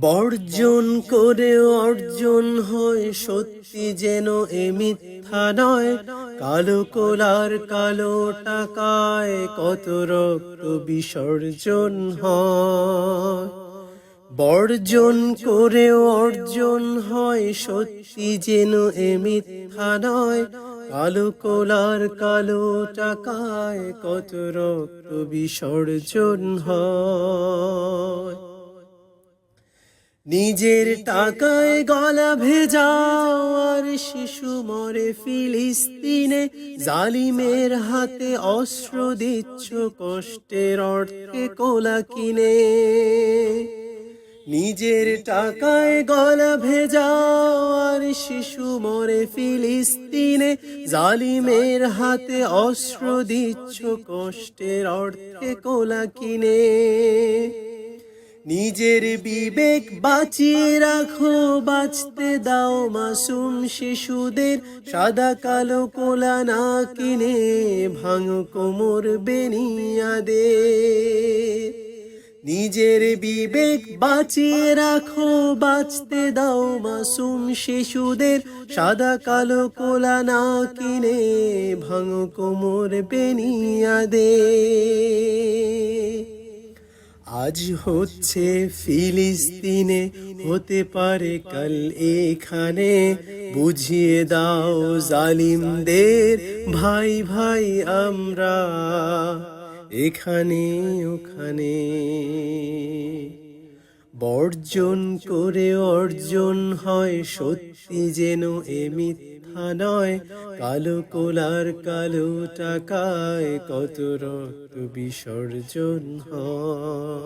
বর্জন করে অর্জন হয় সত্যি যেন এ মিথ্যা নয়। কালো কোলার কালো টাকায় কত রক্ত বিসর্জন হয়। বর্জন করে অর্জন হয় সত্যি যেন এ মিথ্যা নয়। কালো কোলার কালো টাকায় কত রক্ত বিসর্জন হয়। নিজের টাকায় গলা ভেজাও, আর শিশু মরে ফিলিস্তিনে জালিমের হাতে অস্ত্র দিচ্ছ, কষ্টের অর্থে কোলা কিনে। নিজের টাকায় গলা ভেজাও, আর শিশু মরে ফিলিস্তিনে জালিমের হাতে অস্ত্র দিচ্ছ, কষ্টের অর্থে কোলা কিনে। নিজের বিবেক বাঁচিয়ে রাখো, বাঁচতে দাও মাসুম শিশুদের। সাদা কালো কোলা না কিনে ভাঙো কোমর বেনিয়াদে নিজের বিবেক বাঁচিয়ে রাখো, বাঁচতে দাও মাসুম শিশুদের। সাদা কালো কোলা না কিনে ভাঙো কোমর বেনিয়াদে আজ হচ্ছে ফিলিস্তিনে, হতে পারে কাল এখানে। বুঝিয়ে দাও জালিমদের, ভাই ভাই আমরা এখানে ওখানে। বর্জন করে অর্জন হয় সত্যি যেন এ নয়। কালো কোলার কালো টাকায় কত রক্ত বিসর্জন হয়।